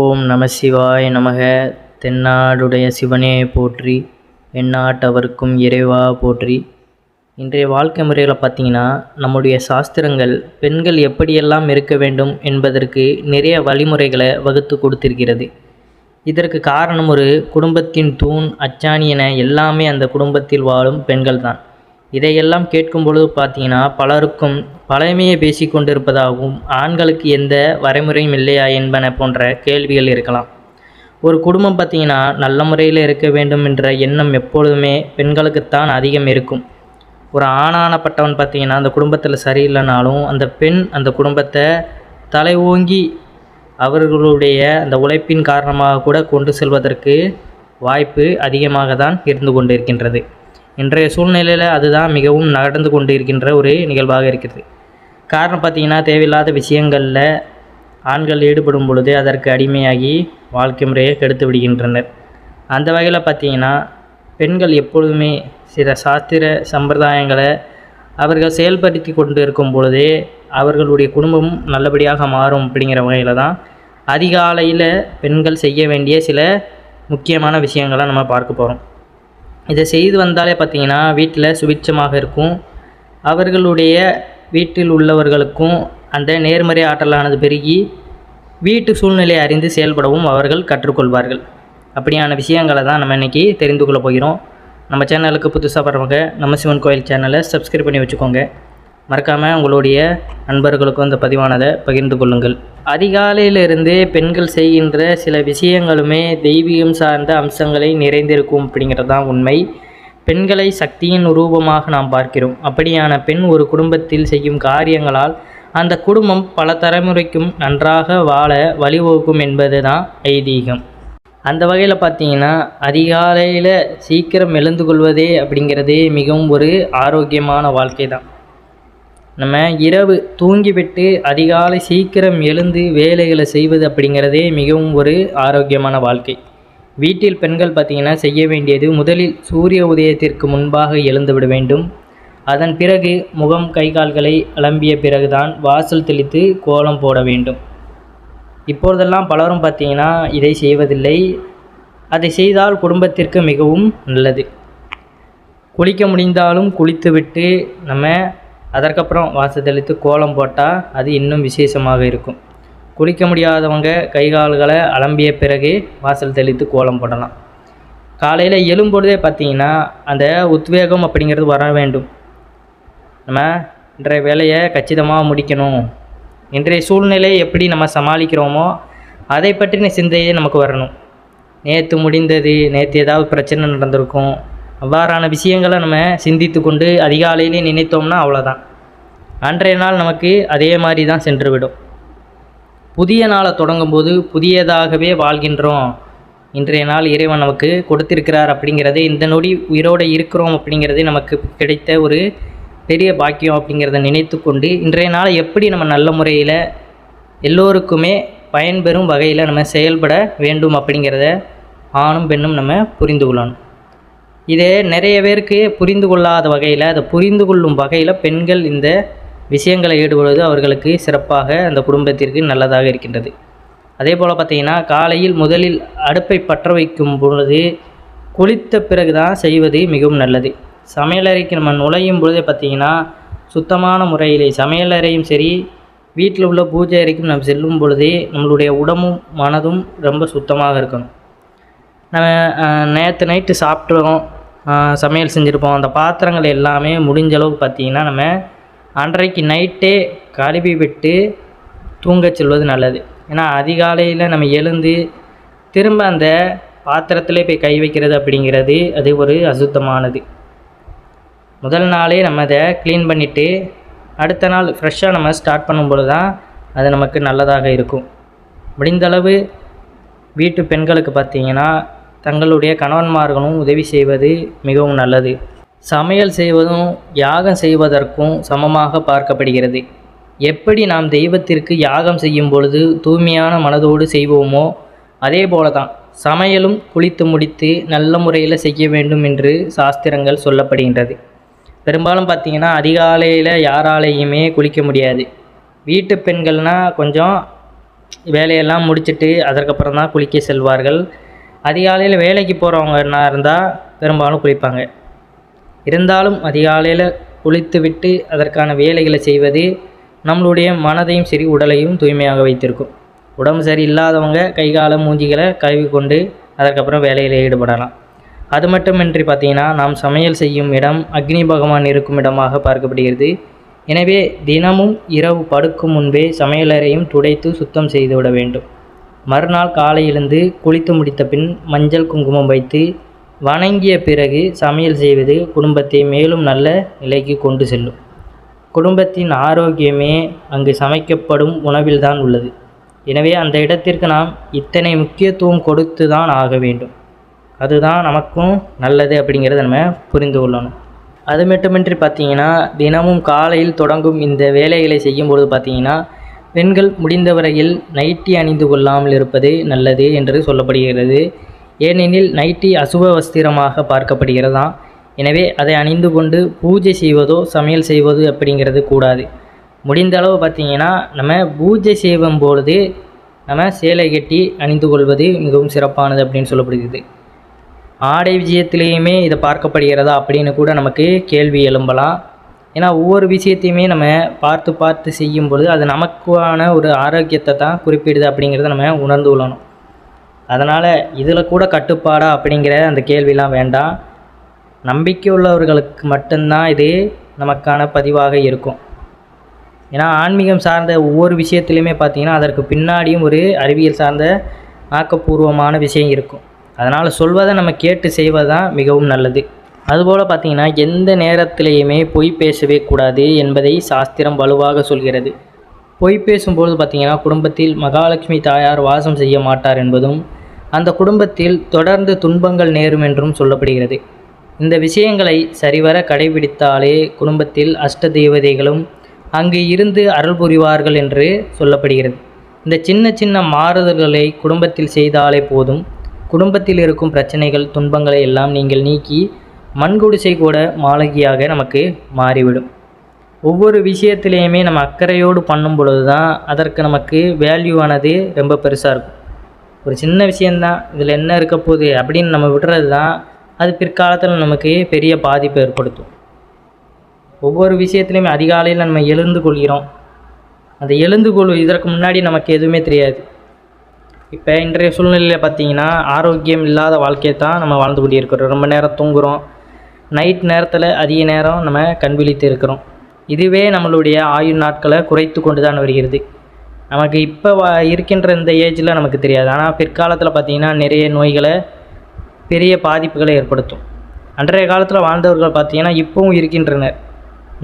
ஓம் நம சிவாய் நமக. தென்னாடுடைய சிவனே போற்றி எந்நாட்டவர்க்கும் இறைவா போற்றி. இன்றைய வாழ்க்கை முறையில் பார்த்தீங்கன்னா நம்முடைய சாஸ்திரங்கள் பெண்கள் எப்படியெல்லாம் இருக்க வேண்டும் என்பதற்கு நிறைய வழிமுறைகளை வகுத்து கொடுத்திருக்கிறது. இதற்கு காரணம் ஒரு குடும்பத்தின் தூண் அச்சாணி என எல்லாமே அந்த குடும்பத்தில் வாழும் பெண்கள் தான் இதையெல்லாம் கேட்கும் பொழுது பார்த்தீங்கன்னா பலருக்கும் பழமையை பேசி கொண்டிருப்பதாகவும் ஆண்களுக்கு எந்த வரைமுறையும் இல்லையா என்பன போன்ற கேள்விகள் இருக்கலாம். ஒரு குடும்பம் பார்த்தீங்கன்னா நல்ல முறையில் இருக்க வேண்டும் என்ற எண்ணம் எப்பொழுதுமே பெண்களுக்குத்தான் அதிகம் இருக்கும். ஒரு ஆணானப்பட்டவன் பார்த்திங்கன்னா அந்த குடும்பத்தில் சரியில்லைனாலும் அந்த பெண் அந்த குடும்பத்தை தலை ஓங்கி அவர்களுடைய அந்த உழைப்பின் காரணமாக கூட கொண்டு செல்வதற்கு வாய்ப்பு அதிகமாக தான் இருந்து கொண்டிருக்கின்றது. இன்றைய சூழ்நிலையில் அதுதான் மிகவும் நடந்து கொண்டு இருக்கின்ற ஒரு நிகழ்வாக இருக்கிறது. காரணம் பார்த்தீங்கன்னா தேவையில்லாத விஷயங்களில் ஆண்கள் ஈடுபடும் பொழுது அதற்கு அடிமையாகி வாழ்க்கை முறையை கெடுத்து விடுகின்றனர். அந்த வகையில் பார்த்தீங்கன்னா பெண்கள் எப்பொழுதுமே சில சாஸ்திர சம்பிரதாயங்களை அவர்கள் செயல்படுத்தி கொண்டு இருக்கும் பொழுதே அவர்களுடைய குடும்பமும் நல்லபடியாக மாறும் அப்படிங்கிற வகையில் தான் அதிகாலையில் பெண்கள் செய்ய வேண்டிய சில முக்கியமான விஷயங்களை நம்ம பார்க்க போகிறோம் இதை செய்து வந்தாலே பார்த்தீங்கன்னா வீட்டில் சுபிட்சமாக இருக்கும். அவர்களுடைய வீட்டில் உள்ளவர்களுக்கும் அந்த நேர்மறை ஆற்றலானது பெருகி வீட்டு சூழ்நிலையை அறிந்து செயல்படவும் அவர்கள் கற்றுக்கொள்வார்கள். அப்படியான விஷயங்களை தான் நம்ம இன்றைக்கி தெரிந்து கொள்ள போகிறோம். நம்ம சேனலுக்கு புதுசாக வரவங்க நம்ம சிவன் கோயில் சேனலை சப்ஸ்கிரைப் பண்ணி வச்சுக்கோங்க. மறக்காமல் உங்களுடைய நண்பர்களுக்கும் இந்த பதிவானதை பகிர்ந்து கொள்ளுங்கள். அதிகாலையிலிருந்தே பெண்கள் செய்கின்ற சில விஷயங்களுமே தெய்வீகம் சார்ந்த அம்சங்களை நிறைந்திருக்கும் அப்படிங்கிறது தான் உண்மை. பெண்களை சக்தியின் ரூபமாக நாம் பார்க்கிறோம். அப்படியான பெண் ஒரு குடும்பத்தில் செய்யும் காரியங்களால் அந்த குடும்பம் பல தலைமுறைக்கும் நன்றாக வாழ வழிவகுக்கும் என்பது தான் ஐதீகம். அந்த வகையில் பார்த்தீங்கன்னா அதிகாலையில் சீக்கிரம் எழுந்து கொள்வதே அப்படிங்கிறதே மிகவும் ஒரு ஆரோக்கியமான வாழ்க்கை தான். நம்ம இரவு தூங்கிவிட்டு அதிகாலை சீக்கிரம் எழுந்து வேலைகளை செய்வது அப்படிங்கிறதே மிகவும் ஒரு ஆரோக்கியமான வாழ்க்கை. வீட்டில் பெண்கள் பார்த்திங்கன்னா செய்ய வேண்டியது முதலில் சூரிய உதயத்திற்கு முன்பாக எழுந்து விட வேண்டும். அதன் பிறகு முகம் கை கால்களை அலம்பிய பிறகுதான் வாசல் தெளித்து கோலம் போட வேண்டும். இப்பொழுதெல்லாம் பலரும் பார்த்தீங்கன்னா இதை செய்வதில்லை. அதை செய்தால் குடும்பத்திற்கு மிகவும் நல்லது. குளிக்க முடிந்தாலும் குளித்துவிட்டு நம்ம அதற்கப்புறம் வாசல் தெளித்து கோலம் போட்டால் அது இன்னும் விசேஷமாக இருக்கும். குளிக்க முடியாதவங்க கை கால்களை அலம்பிய பிறகு வாசல் தெளித்து கோலம் போடலாம். காலையில் எழும்பொழுதே பார்த்தீங்கன்னா அந்த உத்வேகம் அப்படிங்கிறது வர வேண்டும். நம்ம இன்றைய வேலையை கச்சிதமாக முடிக்கணும். இன்றைய சூழ்நிலையை எப்படி நம்ம சமாளிக்கிறோமோ அதை பற்றின சிந்தையே நமக்கு வரணும். நேற்று முடிந்தது நேற்று ஏதாவது பிரச்சனை நடந்திருக்கும். அவ்வாறான விஷயங்களை நம்ம சிந்தித்து கொண்டு அதிகாலையிலே நினைத்தோம்னா அவ்வளோதான் அன்றைய நாள் நமக்கு அதே மாதிரி தான் சென்றுவிடும். புதிய நாளை தொடங்கும்போது புதியதாகவே வாழ்கின்றோம். இன்றைய நாள் இறைவன் நமக்கு கொடுத்திருக்கிறார் அப்படிங்கிறது இந்த நொடி உயிரோடு இருக்கிறோம் அப்படிங்கிறது நமக்கு கிடைத்த ஒரு பெரிய பாக்கியம் அப்படிங்கிறத நினைத்து கொண்டு இன்றைய நாளை எப்படி நம்ம நல்ல முறையில் எல்லோருக்குமே பயன்பெறும் வகையில் நம்ம செயல்பட வேண்டும் அப்படிங்கிறத ஆணும் பெண்ணும் நம்ம புரிந்து கொள்ளணும். இதே நிறைய பேருக்கு புரிந்து கொள்ளாத வகையில் அதை புரிந்து கொள்ளும் வகையில் பெண்கள் இந்த விஷயங்களை ஈடுபடுவது அவர்களுக்கு சிறப்பாக அந்த குடும்பத்திற்கு நல்லதாக இருக்கின்றது. அதே போல் பார்த்திங்கன்னா காலையில் முதலில் அடுப்பை பற்ற வைக்கும் பொழுது குளித்த பிறகு தான் செய்வது மிகவும் நல்லது. சமையலறைக்கு நம்ம நுழையும் பொழுதே பார்த்திங்கன்னா சுத்தமான முறையிலே சமையலறையும் சரி வீட்டில் உள்ள பூஜை அறைக்கும் நம்ம செல்லும் பொழுதே நம்மளுடைய உடம்பும் மனதும் ரொம்ப சுத்தமாக இருக்கணும். நம்ம நேற்று நைட்டு சாப்பிட்ருவோம் சமையல் செஞ்சுருப்போம். அந்த பாத்திரங்கள் எல்லாமே முடிஞ்ச அளவுக்கு பார்த்திங்கன்னா நம்ம அன்றைக்கு நைட்டே கழுவி விட்டு தூங்கச் செல்வது நல்லது. ஏன்னா அதிகாலையில் நம்ம எழுந்து திரும்ப அந்த பாத்திரத்திலே போய் கை வைக்கிறது அப்படிங்கிறது அது ஒரு அசுத்தமானது. முதல் நாளே நம்ம அதை க்ளீன் பண்ணிவிட்டு அடுத்த நாள் ஃப்ரெஷ்ஷாக நம்ம ஸ்டார்ட் பண்ணும்பொழுது தான் அது நமக்கு நல்லதாக இருக்கும். முடிந்தளவு வீட்டு பெண்களுக்கு பார்த்திங்கன்னா தங்களுடைய கணவன்மார்களும் உதவி செய்வது மிகவும் நல்லது. சமையல் செய்வதும் யாகம் செய்வதற்கும் சமமாக பார்க்கப்படுகிறது. எப்படி நாம் தெய்வத்திற்கு யாகம் செய்யும் பொழுது தூய்மையான மனதோடு செய்வோமோ அதே போல தான் சமையலும் குளித்து முடித்து நல்ல முறையில் செய்ய வேண்டும் என்று சாஸ்திரங்கள் சொல்லப்படுகின்றது. பெரும்பாலும் பார்த்திங்கன்னா அதிகாலையில் யாராலையுமே குளிக்க முடியாது. வீட்டு பெண்கள்னால் கொஞ்சம் வேலையெல்லாம் முடிச்சிட்டு அதற்கப்புறம் தான் குளிக்க செல்வார்கள். அதிகாலையில் வேலைக்கு போகிறவங்கன்னா இருந்தால் பெரும்பாலும் குளிப்பாங்க. இருந்தாலும் அதிகாலையில் குளித்துவிட்டு அதற்கான வேலைகளை செய்வது நம்மளுடைய மனதையும் சரி உடலையும் தூய்மையாக வைத்திருக்கும். உடம்பு சரி இல்லாதவங்க கை கால மூஞ்சிகளை கழுவி கொண்டு அதற்கப்புறம் வேலையில் ஈடுபடலாம். அது மட்டுமின்றி பார்த்தீங்கன்னா நாம் சமையல் செய்யும் இடம் அக்னி பகவான் இருக்கும் இடமாக பார்க்கப்படுகிறது. எனவே தினமும் இரவு படுக்கும் முன்பே சமையலறையும் துடைத்து சுத்தம் செய்துவிட வேண்டும். மறுநாள் காலை எழுந்து குளித்து முடித்த பின் மஞ்சள் குங்குமம் வைத்து வணங்கிய பிறகு சமையல் செய்வது குடும்பத்தை மேலும் நல்ல நிலைக்கு கொண்டு செல்லும். குடும்பத்தின் ஆரோக்கியமே அங்கு சமைக்கப்படும் உணவில்தான் உள்ளது. எனவே அந்த இடத்திற்கு நாம் இத்தனை முக்கியத்துவம் கொடுத்து தான் ஆக வேண்டும். அதுதான் நமக்கும் நல்லது அப்படிங்கிறத நம்ம புரிந்து கொள்ளணும். அது மட்டுமின்றி பார்த்தீங்கன்னா தினமும் காலையில் தொடங்கும் இந்த வேலைகளை செய்யும்பொழுது பார்த்தீங்கன்னா பெண்கள் முடிந்தவரையில் நைட்டி அணிந்து கொள்ளாமல் இருப்பது நல்லது என்று சொல்லப்படுகிறது. ஏனெனில் நைட்டி அசுப வஸ்திரமாக பார்க்கப்படுகிறதாம் எனவே அதை அணிந்து கொண்டு பூஜை செய்வதோ சமையல் செய்வதோ அப்படிங்கிறது கூடாது. முடிந்த அளவு பார்த்தீங்கன்னா நம்ம பூஜை செய்யும் பொழுது நம்ம சேலை கட்டி அணிந்து கொள்வது மிகவும் சிறப்பானது அப்படின்னு சொல்லப்படுகிறது. ஆடை விஜயத்திலேயுமே இதை பார்க்கப்படுகிறதா அப்படின்னு கூட நமக்கு கேள்வி எழும்பலாம். ஏன்னா ஒவ்வொரு விஷயத்தையுமே நம்ம பார்த்து பார்த்து செய்யும் பொழுது அது நமக்கான ஒரு ஆரோக்கியத்தை தான் குறிப்பிடுது அப்படிங்கிறத நம்ம உணர்ந்து கொள்ளணும். அதனால் இதில் கூட கட்டுப்பாடா அப்படிங்கிற அந்த கேள்விலாம் வேண்டாம். நம்பிக்கை உள்ளவர்களுக்கு மட்டும்தான் இது நமக்கான பதிவாக இருக்கும். ஏன்னா ஆன்மீகம் சார்ந்த ஒவ்வொரு விஷயத்துலையுமே பார்த்தீங்கன்னா அதற்கு பின்னாடியும் ஒரு அறிவியல் சார்ந்த ஆக்கப்பூர்வமான விஷயம் இருக்கும். அதனால் சொல்வதை நம்ம கேட்டு செய்வது தான் மிகவும் நல்லது. அதுபோல் பார்த்தீங்கன்னா எந்த நேரத்திலையுமே பொய் பேசவே கூடாது என்பதை சாஸ்திரம் வலுவாக சொல்கிறது. பொய் பேசும்பொழுது பார்த்தீங்கன்னா குடும்பத்தில் மகாலட்சுமி தாயார் வாசம் செய்ய மாட்டார் என்பதும் அந்த குடும்பத்தில் தொடர்ந்து துன்பங்கள் நேரும் என்றும் சொல்லப்படுகிறது. இந்த விஷயங்களை சரிவர கடைபிடித்தாலே குடும்பத்தில் அஷ்ட தெய்வதைகளும் அங்கு இருந்து அருள் புரிவார்கள் என்று சொல்லப்படுகிறது. இந்த சின்ன சின்ன மாறுதல்களை குடும்பத்தில் செய்தாலே போதும். குடும்பத்தில் இருக்கும் பிரச்சனைகள் துன்பங்களை எல்லாம் நீங்கள் நீக்கி மண்குடிசை கூட மாளிகையாக நமக்கு மாறிவிடும். ஒவ்வொரு விஷயத்திலையுமே நம்ம அக்கறையோடு பண்ணும் பொழுது தான் அதற்கு நமக்கு வேல்யூவானது ரொம்ப பெருசாக இருக்கும். ஒரு சின்ன விஷயந்தான் இதில் என்ன இருக்க போகுது அப்படின்னு நம்ம விடுறது தான் அது பிற்காலத்தில் நமக்கு பெரிய பாதிப்பை ஏற்படுத்தும். ஒவ்வொரு விஷயத்துலையுமே அதிகாலையில் நம்ம எழுந்து கொள்கிறோம். அந்த எழுந்து கொள்வது இதற்கு முன்னாடி நமக்கு எதுவுமே தெரியாது. இப்போ இன்றைய சூழ்நிலையில் பார்த்தீங்கன்னா ஆரோக்கியம் இல்லாத வாழ்க்கையை தான் நம்ம வாழ்ந்து கொண்டிருக்கிறோம். ரொம்ப நேரம் தூங்குகிறோம் நைட் நேரத்தில் அதிக நேரம் நம்ம கண் விழித்து இருக்கிறோம். இதுவே நம்மளுடைய ஆயுள் நாட்களை குறைத்து கொண்டு தான் வருகிறது. நமக்கு இப்போ வ இருக்கின்ற இந்த ஏஜில் நமக்கு தெரியாது. ஆனால் பிற்காலத்தில் பார்த்திங்கன்னா நிறைய நோய்களை பெரிய பாதிப்புகளை ஏற்படுத்தும். அன்றைய காலத்தில் வாழ்ந்தவர்கள் பார்த்திங்கன்னா இப்பவும் இருக்கின்றனர்.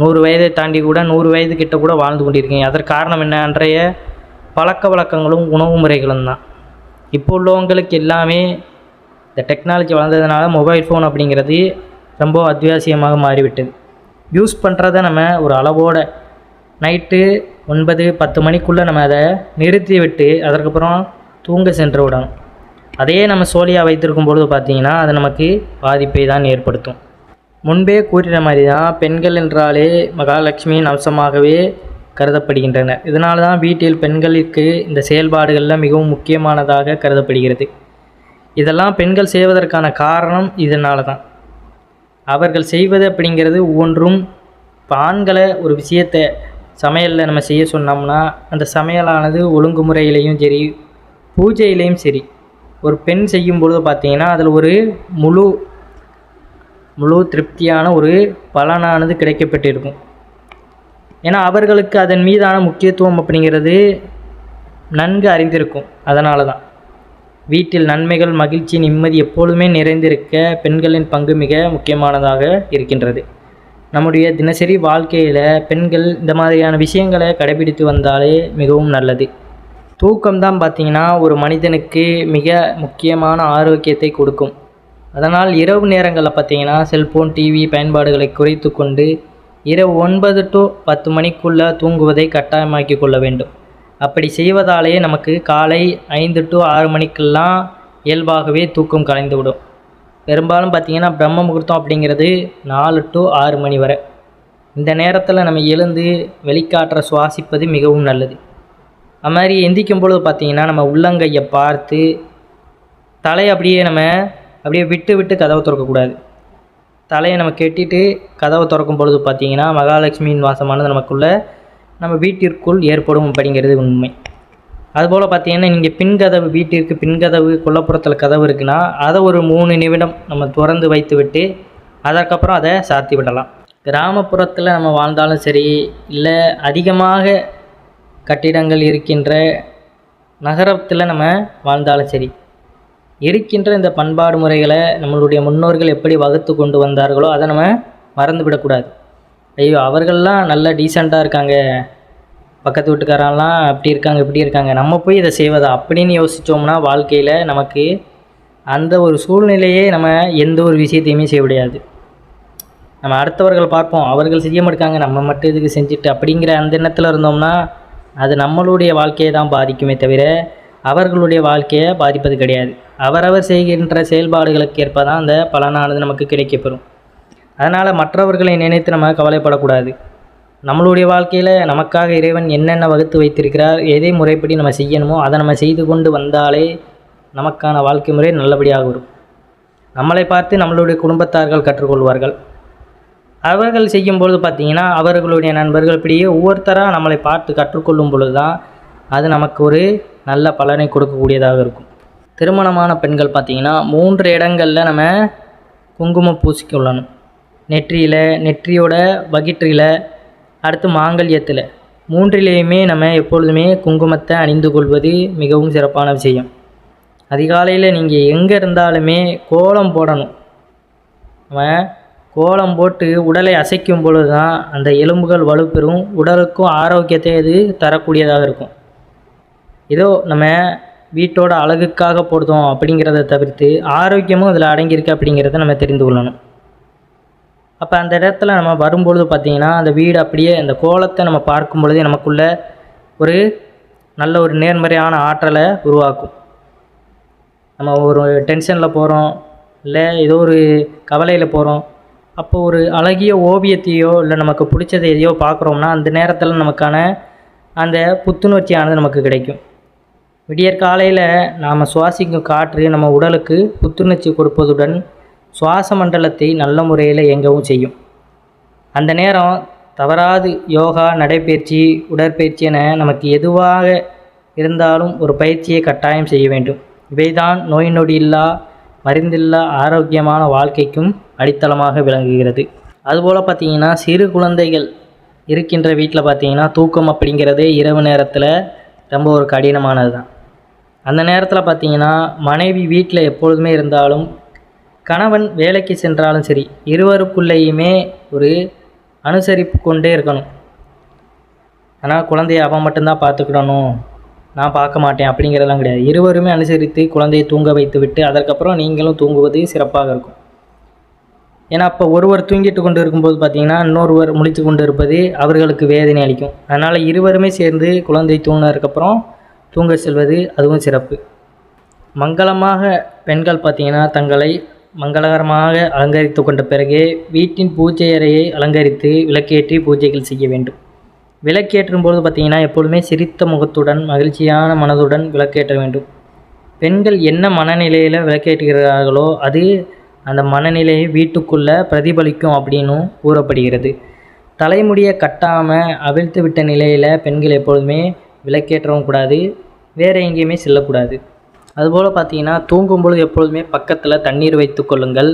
நூறு வயதை தாண்டி கூட நூறு வயது கிட்ட கூட வாழ்ந்து கொண்டிருக்கீங்க. அதற்கு காரணம் என்ன? அன்றைய பழக்க வழக்கங்களும் உணவு முறைகளும் தான். இப்போ உள்ளவங்களுக்கு எல்லாமே இந்த டெக்னாலஜி வளர்ந்ததுனால மொபைல் ஃபோன் அப்படிங்கிறது ரொம்ப அத்தியாவசியமாக மாறிவிட்டது. யூஸ் பண்ணுறத நம்ம ஒரு அளவோட நைட்டு ஒன்பது பத்து மணிக்குள்ளே நம்ம அதை நிறுத்தி விட்டு அதற்கப்புறம் தூங்க சென்று விடணும். அதையே நம்ம சோழியாக வைத்திருக்கும் பொழுது பார்த்தீங்கன்னா அது நமக்கு பாதிப்பை தான் ஏற்படுத்தும். முன்பே கூறின மாதிரி தான் பெண்கள் என்றாலே மகாலட்சுமியின் அம்சமாகவே கருதப்படுகின்றனர் இதனால தான் வீட்டில் பெண்களுக்கு இந்த செயல்பாடுகளில் மிகவும் முக்கியமானதாக கருதப்படுகிறது. இதெல்லாம் பெண்கள் செய்வதற்கான காரணம் இதனால தான் அவர்கள் செய்வது அப்படிங்கிறது ஒவ்வொன்றும் இப்போ ஆண்களை ஒரு விஷயத்தை சமையலில் நம்ம செய்ய சொன்னோம்னா அந்த சமையலானது ஒழுங்குமுறையிலையும் சரி பூஜையிலையும் சரி ஒரு பெண் செய்யும்பொழுது பார்த்தீங்கன்னா அதில் ஒரு முழு முழு திருப்தியான ஒரு பலனானது கிடைக்கப்பட்டிருக்கும். ஏன்னா அவர்களுக்கு அதன் மீதான முக்கியத்துவம் அப்படிங்கிறது நன்கு அறிந்திருக்கும். அதனால தான் வீட்டில் நன்மைகள் மகிழ்ச்சி நிம்மதி எப்பொழுதுமே நிறைந்திருக்க பெண்களின் பங்கு மிக முக்கியமானதாக இருக்கின்றது. நம்முடைய தினசரி வாழ்க்கையில் பெண்கள் இந்த மாதிரியான விஷயங்களை கடைபிடித்து வந்தாலே மிகவும் நல்லது. தூக்கம் தான் பார்த்திங்கன்னா ஒரு மனிதனுக்கு மிக முக்கியமான ஆரோக்கியத்தை கொடுக்கும். அதனால் இரவு நேரங்களில் பார்த்திங்கன்னா செல்ஃபோன் டிவி பயன்பாடுகளை குறைத்து கொண்டு இரவு ஒன்பது டு பத்து மணிக்குள்ளே தூங்குவதை கட்டாயமாக்கி கொள்ள வேண்டும். அப்படி செய்வதாலேயே நமக்கு காலை ஐந்து டு ஆறு மணிக்கெல்லாம் இயல்பாகவே தூக்கம் கலைந்துவிடும். பெரும்பாலும் பார்த்திங்கன்னா பிரம்ம முகூர்த்தம் அப்படிங்கிறது நாலு டு ஆறு மணி வரை. இந்த நேரத்தில் நம்ம எழுந்து வெளிக்காற்றை சுவாசிப்பது மிகவும் நல்லது. அது மாதிரி எந்திரிக்கும் பொழுது பார்த்தீங்கன்னா நம்ம உள்ளங்கையை பார்த்து தலையை அப்படியே நம்ம அப்படியே விட்டு விட்டு கதவை திறக்கக்கூடாது தலையை நம்ம கெட்டிட்டு கதவை திறக்கும் பொழுது பார்த்தீங்கன்னா மகாலட்சுமியின் வாசமானது நமக்குள்ளே நம்ம வீட்டிற்குள் ஏற்படும் அப்படிங்கிறது உண்மை. அதுபோல் பார்த்தீங்கன்னா நீங்கள் பின்கதவு வீட்டிற்கு பின்கதவு கொல்லப்புறத்தில் கதவு இருக்குன்னா அதை ஒரு மூணு நிமிடம் நம்ம திறந்து வைத்து விட்டு அதற்கப்புறம் அதை சாத்தி விடலாம். கிராமப்புறத்தில் நம்ம வாழ்ந்தாலும் சரி இல்லை அதிகமாக கட்டிடங்கள் இருக்கின்ற நகரத்தில் நம்ம வாழ்ந்தாலும் சரி இருக்கின்ற இந்த பண்பாடு முறைகளை நம்மளுடைய முன்னோர்கள் எப்படி வகுத்து கொண்டு வந்தார்களோ அதை நம்ம மறந்து விடக்கூடாது ஐயோ அவர்கள்லாம் நல்ல டீசெண்டாக இருக்காங்க. பக்கத்து வீட்டுக்காரெல்லாம் அப்படி இருக்காங்க இப்படி இருக்காங்க. நம்ம போய் இதை செய்வதா? அப்படின்னு யோசித்தோம்னா வாழ்க்கையில் நமக்கு அந்த ஒரு சூழ்நிலையே நம்ம எந்த ஒரு விஷயத்தையுமே செய்ய முடியாது. நம்ம அடுத்தவர்கள் பார்ப்போம். அவர்கள் செய்ய மாட்டாங்க நம்ம மட்டும் இதுக்கு செஞ்சுட்டு? அப்படிங்கிற அந்த எண்ணத்தில் இருந்தோம்னா அது நம்மளுடைய வாழ்க்கையை தான் பாதிக்குமே தவிர அவர்களுடைய வாழ்க்கையை பாதிப்பது கிடையாது. அவரவர் செய்கின்ற செயல்பாடுகளுக்கு ஏற்ப தான் அந்த பலனானது நமக்கு கிடைக்கப்பெறும். அதனால் மற்றவர்களை நினைத்து நம்ம கவலைப்படக்கூடாது. நம்மளுடைய வாழ்க்கையில் நமக்காக இறைவன் என்னென்ன வகுத்து வைத்திருக்கிறார் எதை முறைப்படி நம்ம செய்யணுமோ அதை நம்ம செய்து கொண்டு வந்தாலே நமக்கான வாழ்க்கை முறை நல்லபடியாக வரும். நம்மளை பார்த்து நம்மளுடைய குடும்பத்தார்கள் கற்றுக்கொள்வார்கள். அவர்கள் செய்யும்பொழுது பார்த்தீங்கன்னா அவர்களுடைய நண்பர்கள் இப்படியே ஒவ்வொருத்தராக நம்மளை பார்த்து கற்றுக்கொள்ளும் பொழுது தான் அது நமக்கு ஒரு நல்ல பலனை கொடுக்கக்கூடியதாக இருக்கும். திருமணமான பெண்கள் பார்த்திங்கன்னா மூன்று இடங்களில் நம்ம குங்குமம் பூசிக்கொள்ளணும். நெற்றியில் நெற்றியோட வகிற்றில் அடுத்து மாங்கல்யத்தில். மூன்றிலேயுமே நம்ம எப்பொழுதுமே குங்குமத்தை அணிந்து கொள்வது மிகவும் சிறப்பான விஷயம். அதிகாலையில் நீங்கள் எங்கே இருந்தாலுமே கோலம் போடணும். நம்ம கோலம் போட்டு உடலை அசைக்கும் பொழுது தான் அந்த எலும்புகள் வலுப்பெறும் உடலுக்கும் ஆரோக்கியத்தை இது தரக்கூடியதாக இருக்கும். ஏதோ நம்ம வீட்டோட அழகுக்காக போடுதோம் அப்படிங்கிறத தவிர்த்து ஆரோக்கியமும் அதில் அடங்கியிருக்கு அப்படிங்கிறத நம்ம தெரிந்து கொள்ளணும். அப்போ அந்த இடத்துல நம்ம வரும்பொழுது பார்த்திங்கன்னா அந்த வீடு அப்படியே அந்த கோலத்தை நம்ம பார்க்கும் பொழுதே நமக்குள்ள ஒரு நல்ல ஒரு நேர்மறையான ஆற்றலை உருவாக்கும். நம்ம ஒரு டென்ஷனில் போகிறோம் இல்லை ஏதோ ஒரு கவலையில் போகிறோம் அப்போ ஒரு அழகிய ஓவியத்தையோ இல்லை நமக்கு பிடிச்சதை எதையோ பார்க்குறோம்னா அந்த நேரத்தில் நமக்கான அந்த புத்துணர்ச்சியானது நமக்கு கிடைக்கும். விடியற் காலையில் நாம் சுவாசிக்கும் காற்று நம்ம உடலுக்கு புத்துணர்ச்சி கொடுப்பதுடன் சுவாச மண்டலத்தை நல்ல முறையில் இயங்கவும் செய்யும். அந்த நேரம் தவறாது யோகா நடைப்பயிற்சி உடற்பயிற்சி என நமக்கு எதுவாக இருந்தாலும் ஒரு பயிற்சியை கட்டாயம் செய்ய வேண்டும். இவைதான் நோய் நொடியில்லா மருந்தில்லா ஆரோக்கியமான வாழ்க்கைக்கும் அடித்தளமாக விளங்குகிறது. அதுபோல் பார்த்தீங்கன்னா சிறு குழந்தைகள் இருக்கின்ற வீட்டில் பார்த்திங்கன்னா தூக்கம் அப்படிங்கிறதே இரவு நேரத்தில் ரொம்ப ஒரு கடினமானது தான் அந்த நேரத்தில் பார்த்திங்கன்னா மனைவி வீட்டில் எப்பொழுதுமே இருந்தாலும் கணவன் வேலைக்கு சென்றாலும் சரி இருவருக்குள்ளேயுமே ஒரு அனுசரிப்பு கொண்டே இருக்கணும். ஆனால் குழந்தைய அவன் மட்டும்தான் பார்த்துக்கிடணும். நான் பார்க்க மாட்டேன் அப்படிங்கிறதெல்லாம் கிடையாது. இருவருமே அனுசரித்து குழந்தையை தூங்க வைத்து விட்டு அதற்கப்புறம் நீங்களும் தூங்குவது சிறப்பாக இருக்கும். ஏன்னா அப்போ ஒருவர் தூங்கிட்டு கொண்டு இருக்கும்போது பார்த்தீங்கன்னா இன்னொருவர் முழித்து கொண்டு இருப்பது அவர்களுக்கு வேதனை அளிக்கும். அதனால் இருவருமே சேர்ந்து குழந்தை தூங்கினதுக்கப்புறம் தூங்க செல்வது அதுவும் சிறப்பு. மங்களமாக பெண்கள் பார்த்திங்கன்னா தங்களை மங்களகரமாக அலங்கரித்து கொண்ட பிறகே வீட்டின் பூஜை அறையை அலங்கரித்து விளக்கேற்றி பூஜைகள் செய்ய வேண்டும். விளக்கேற்றும் பொழுது பார்த்தீங்கன்னா எப்பொழுதுமே சிரித்த முகத்துடன் மகிழ்ச்சியான மனதுடன் விளக்கேற்ற வேண்டும். பெண்கள் என்ன மனநிலையில் விளக்கேற்றுகிறார்களோ அது அந்த மனநிலையை வீட்டுக்குள்ளே பிரதிபலிக்கும் அப்படின்னும் கூறப்படுகிறது. தலைமுடியை கட்டாமல் அவிழ்த்து விட்ட நிலையில் பெண்கள் எப்பொழுதுமே விளக்கேற்றவும் கூடாது வேறு எங்கேயுமே செல்லக்கூடாது. அதுபோல் பார்த்தீங்கன்னா தூங்கும் பொழுது எப்பொழுதுமே பக்கத்தில் தண்ணீர் வைத்து கொள்ளுங்கள்.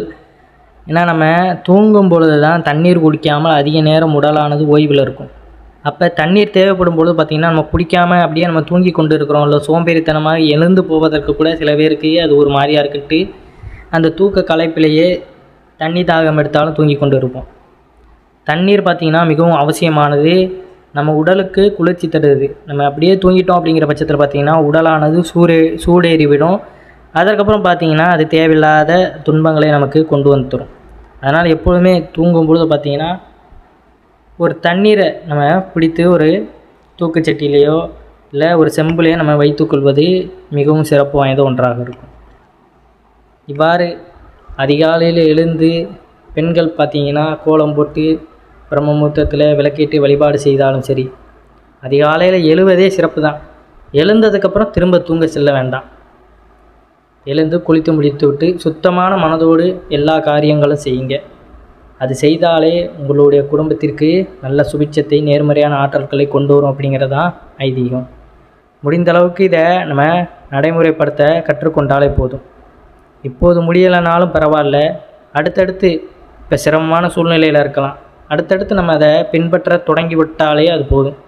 ஏன்னா நம்ம தூங்கும் பொழுது தான் தண்ணீர் குடிக்காமல் அதிக நேரம் உடலானது ஓய்வில் இருக்கும். அப்போ தண்ணீர் தேவைப்படும் பொழுது பார்த்திங்கன்னா நம்ம குடிக்காமல் அப்படியே நம்ம தூங்கி கொண்டு இருக்கிறோம் இல்லை சோம்பேறித்தனமாக எழுந்து போவதற்கு கூட சில பேருக்கு அது ஒரு மாதிரியாக இருக்குன்ட்டு அந்த தூக்க களைப்பிலேயே தண்ணி தாகம் எடுத்தாலும் தூங்கி கொண்டு இருப்போம் தண்ணீர் பார்த்திங்கன்னா மிகவும் அவசியமானது. நம்ம உடலுக்கு குளிர்ச்சி தருது. நம்ம அப்படியே தூங்கிட்டோம் அப்படிங்கிற பட்சத்தில் பார்த்திங்கன்னா உடலானது சூடே சூடேறி விடும் அதற்கப்புறம் பார்த்திங்கன்னா அது தேவையில்லாத துன்பங்களை நமக்கு கொண்டு வந்து தரும். அதனால் எப்பொழுதுமே தூங்கும் பொழுது பார்த்திங்கன்னா ஒரு தண்ணீரை நம்ம பிடித்து ஒரு தூக்குச்சட்டிலேயோ இல்லை ஒரு செம்புலையோ நம்ம வைத்துக்கொள்வது மிகவும் சிறப்பு வாய்ந்த ஒன்றாக இருக்கும். இவ்வாறு அதிகாலையில் எழுந்து பெண்கள் பார்த்தீங்கன்னா கோலம் போட்டு பிரம்ம விளக்கிட்டு வழிபாடு செய்தாலும் சரி. அதிகாலையில் எழுவதே சிறப்பு தான் எழுந்ததுக்கப்புறம் திரும்ப தூங்க செல்ல வேண்டாம். எழுந்து குளித்து முடித்து விட்டு சுத்தமான மனதோடு எல்லா காரியங்களும் செய்யுங்க. அது செய்தாலே உங்களுடைய குடும்பத்திற்கு நல்ல சுபிட்சத்தை நேர்மறையான ஆற்றல்களை கொண்டு வரும் அப்படிங்கிறது தான் ஐதீகம். முடிந்த அளவுக்கு இதை நம்ம நடைமுறைப்படுத்த கற்றுக்கொண்டாலே போதும். இப்போது முடியலைனாலும் பரவாயில்ல. அடுத்தடுத்து இப்போ சிரமமான சூழ்நிலையில் இருக்கலாம். அடுத்தடுத்து நம்ம அதை பின்பற்ற தொடங்கி விட்டாலே அது போதும்.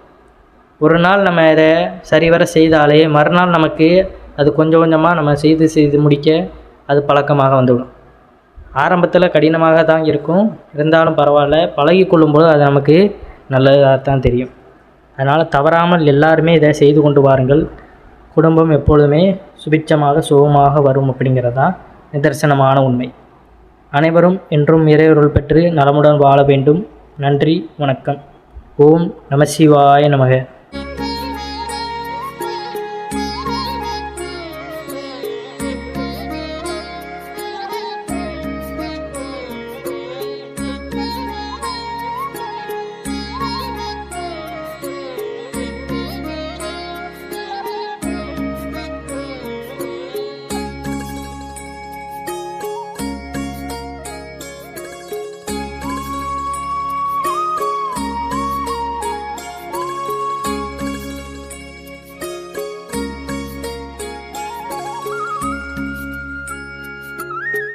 ஒரு நாள் நம்ம இதை சரிவர செய்தாலே மறுநாள் நமக்கு அது கொஞ்சம் கொஞ்சமாக நம்ம செய்து செய்து முடிக்க அது பழக்கமாக வந்துவிடும். ஆரம்பத்தில் கடினமாக தான் இருக்கும். இருந்தாலும் பரவாயில்ல பழகி கொள்ளும்போது அது நமக்கு நல்லதாக தான் தெரியும். அதனால் தவறாமல் எல்லாருமே இதை செய்து கொண்டு வாருங்கள். குடும்பம் எப்பொழுதுமே சுபிட்சமாக சுகமாக வரும் அப்படிங்கிறதான் நிதர்சனமான உண்மை. அனைவரும் என்றும் இறையொருள் பெற்று நலமுடன் வாழ வேண்டும். நன்றி வணக்கம். ஓம் நமசிவாய நமக.